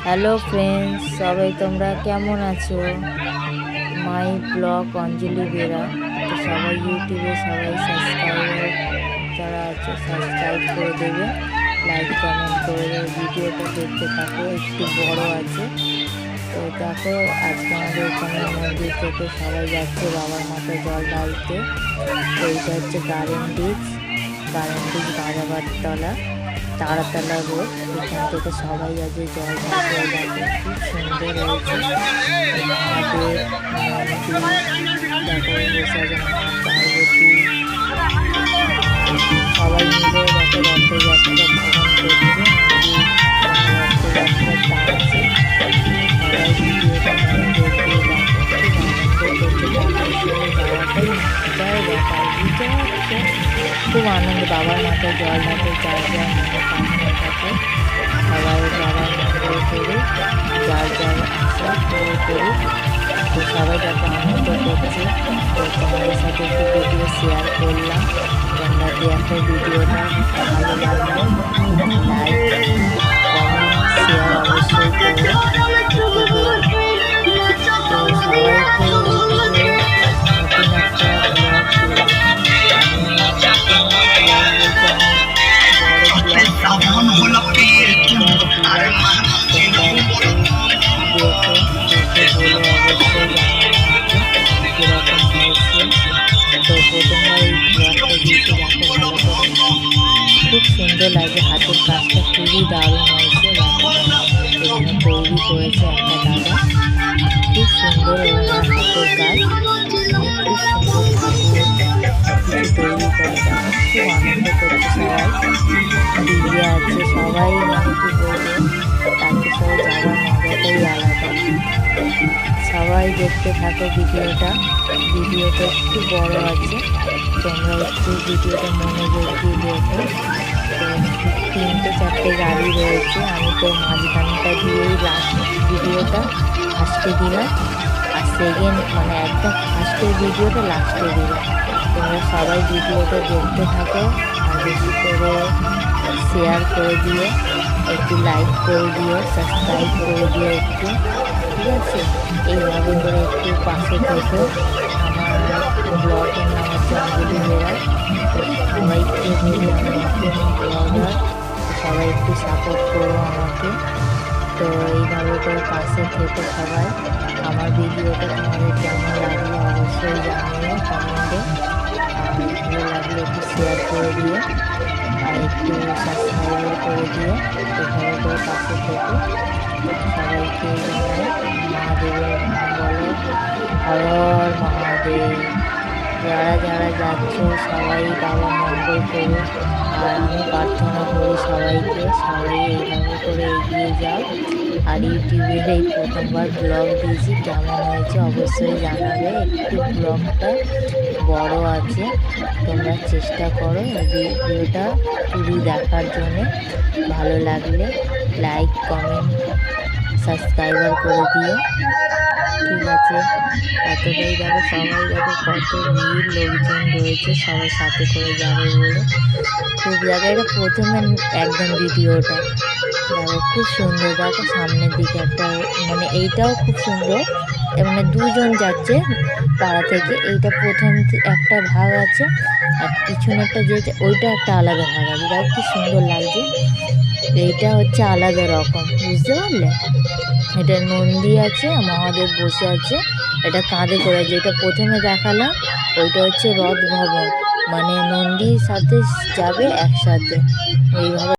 Hello friends সবাই তোমরা কেমন আছো? My blog Anjali Bera. তো সবাই ইউটিউবে সবাই সাবস্ক্রাইবার যারা আছে সাবস্ক্রাইব করে দেবে। লাইক কমেন্ট করে দেবে। ভিডিওটা দেখতে থাকো, একটু বড় আছে। তো দেখো, আজকে আমাদের এখানে মন্দির থেকে সবাই যাচ্ছে বাবার মাথায় জল ঢালতে। এইটা হচ্ছে গার্ডেন বিচ গার্ডেন বিচ বাজাবারতলা তারাতলা রোড এখান থেকে সবাই আছে জল ঢালতে খুব সুন্দর হয়েছে। আমাদের খুব আনন্দ করছে বাবার সাথে যাওয়াটাই মজার ব্যাপার বুঝতে পারছ খুব আনন্দ বাবার মাথায় জল ঢাকে যার যার মনে কামনা থাকে সবাই বাবার মঙ্গল করে যার যার আশা পুরো করুক তো সবাই দেখো আনন্দ করছে, তো তোমাদের সাথে একটু ভিডিও শেয়ার করলাম। তোমরা দেখো ভিডিওটা ভালো লাগলে? লাইক কমেন্ট শেয়ার অবশ্যই করো। লাগে হাতের কাজটা খুবই দারুণ হয়েছে এখানে তৈরি করেছে একটা দাদা। খুব সুন্দর ওনার হাতের কাজ। খুব সবাই। আছে তাকে সবাই আলাদা সবাই দেখতে থাকো ভিডিওটা। ভিডিওটা একটু বড় আছে। তোমরা একটু ভিডিওটা মনোযোগ দিয়ে দেখো। তিনটে চারটে গাড়ি রয়েছে। আমি তো মাঝখানটা দিয়েই লাস্ট ভিডিওটা ফার্স্টে দিলাম। আর সেকেন্ড মানে একদম ফার্স্টের ভিডিওটা লাস্টে দিলাম। তোমরা সবাই ভিডিওটা দেখতে থাকো। আর বেশি করে শেয়ার করে দিও। একটু লাইক করে দিও সাবস্ক্রাইব করে দিও একটু। ঠিক আছে? এইভাবে করে একটু পাশে থেকো আমার ব্লগের নাম হচ্ছে অঞ্জলি বলি আমি নতুন ব্লগার সবাই একটু সাপোর্ট করো আমাকে। তো এইভাবে করে পাশে থেকো সবাই। আমার ভিডিওটা তোমাদের কেমন লাগল অবশ্যই জানিও কমেন্টে। ভালো লাগলে একটু শেয়ার করে দিও। আর একটু সাবস্ক্রাইব করে দিও। এভাবে করে পাশে থেকো। সবাইকে হর মহাদেব। যারা যারা যাচ্ছ, সবাই বাবা মঙ্গল করুন আর আমি প্রার্থনা করি সবাইকে, সবাই এইভাবে করে এগিয়ে যাও। আর ইউটিউবের এই প্রথমবার ব্লগ দিয়েছি, কেমন হয়েছে অবশ্যই জানাবে। একটু ব্লগটা বড় আছে, তোমরা চেষ্টা করো ভিডিওটা পুরো দেখার জন্য। ভালো লাগলে লাইক, কমেন্ট, সাবস্ক্রাইবার করে দিও। আছে এতটাই যাবে সবাই যাবে কত ভিড়, লোকজন রয়েছে, সবাই সাথে করে যাবে বলে। খুব জায়গায় প্রথমে একদম ভিডিওটা দেখো খুব সুন্দর। দেখো সামনের দিকে একটা মানে এইটাও খুব সুন্দর। মানে দুজন যাচ্ছে পাড়া থেকে। এইটা প্রথম একটা ভাগ আছে আর পিছনেরটা যে যে- ওইটা একটা আলাদা ভাগ আছে। দেখো কি সুন্দর লাগছে। এইটা হচ্ছে আলাদা রকম, বুঝতে পারলে? এটা নন্দী আছে, মহাদেব বসে আছে। এটা কাঁধে করে যেটা প্রথমে দেখালাম, ওইটা হচ্ছে রথ ভবন মানে নন্দীর সাথে যাবে একসাথে। এইভাবে